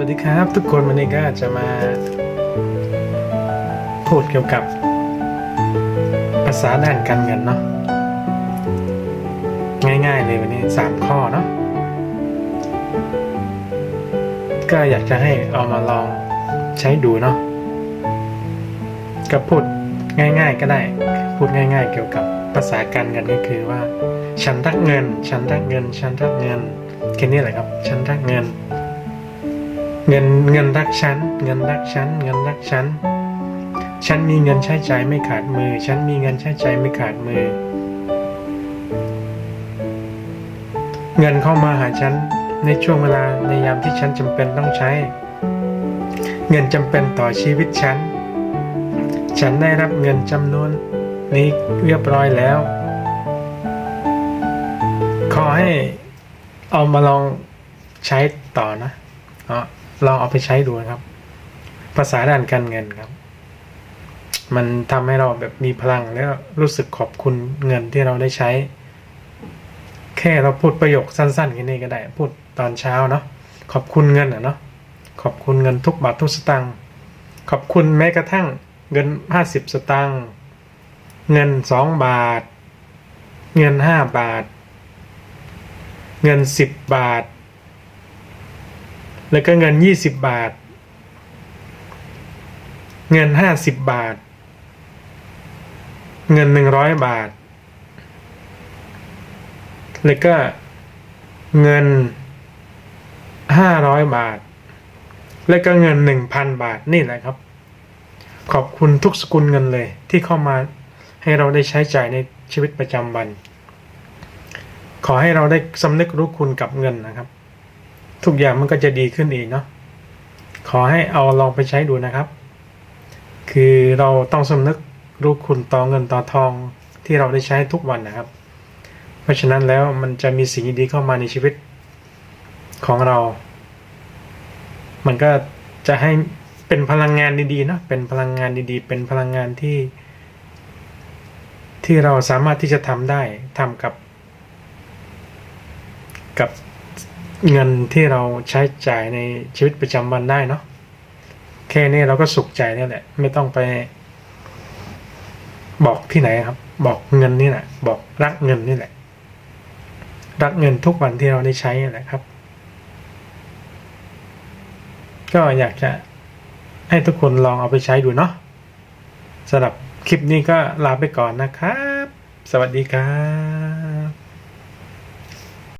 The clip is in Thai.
วัสดีครับ ทุกคนวันนี้ก็จะมาพูดเกี่ยวกับภาษาด้านการเงินเนาะง่ายๆเลยวันนี้สามข้อเนาะก็อยากจะให้เอามาลองใช้ดูเนาะก็พูดง่าย ๆ ก็ได้ พูดง่าย ๆ เกี่ยวกับภาษาการเงินก็คือว่า ฉันรักเงิน ฉันรักเงิน ฉันรักเงินแค่นี้แหละครับ ฉันรักเงิน เงินเงินรักฉัน เงินรักฉัน เงินรักฉัน ฉันมีเงินใช้ใจ่ายไม่ขาดมือ ฉันมีเงินใช้ใจ่ายไม่ขาดมือ เงินเข้ามาหาฉันในช่วงเวลาในยามที่ฉันจำเป็นต้องใช้ เงินจำเป็นต่อชีวิตฉัน ฉันได้รับเงินจำนวนนี้เรียบร้อยแล้ว ขอให้เอามาลองใช้ต่อนะเอ ลองเอาไปใช้ดูนะครับ ภาษาด้านการเงินครับ มันทำให้เราแบบมีพลังแล้วรู้สึกขอบคุณเงินที่เราได้ใช้ แค่เราพูดประโยคสั้นๆแค่นี้ก็ได้ พูดตอนเช้าเนาะขอบคุณเงินอะเนาะขอบคุณเงินทุกบาททุกสตางค์ขอบคุณแม้กระทั่งเงินห้าสิบสตางค์เงินสองบาท เงินห้าบาท เงินสิบบาท แล้วก็เงินยี่สิบบาท เงินห้าสิบบาท เงินหนึ่งร้อยบาท แล้วก็เงินห้าร้อยบาท แล้วก็เงินหนึ่งพันบาทนี่แหละครับ ขอบคุณทุกสกุลเงินเลย ที่เข้ามาให้เราได้ใช้จ่ายในชีวิตประจำวัน ขอให้เราได้สำนึกรู้คุณกับเงินนะครับ ทุกอย่างมันก็จะดีขึ้นเอีกเนาะขอให้เอาลองไปใช้ดูนะครับ คือเราต้องสำนึกรู้คุณต่อเงินต่อทองที่เราได้ใช้ทุกวันนะครับ เพราะฉะนั้นแล้วมันจะมีสิ่งดีๆเข้ามาในชีวิตของเรา มันก็จะให้เป็นพลังงานดีๆเนะเป็นพลังงานดีๆ เป็นพลังงานที่ ที่เราสามารถที่จะทำได้ทำกับ กับ เงินที่เราใช้จ่ายในชีวิตประจำวันได้เนาะแค่นี้เราก็สุขใจนี่แหละ ไม่ต้องไป บอกที่ไหนครับ บอกเงินนี่แหละ บอกรักเงินนี่แหละ รักเงินทุกวันที่เราได้ใช้นี่แหละครับ ก็อยากจะให้ทุกคนลองเอาไปใช้ดูเนาะสำหรับคลิปนี้ก็ลาไปก่อนนะครับ สวัสดีครับ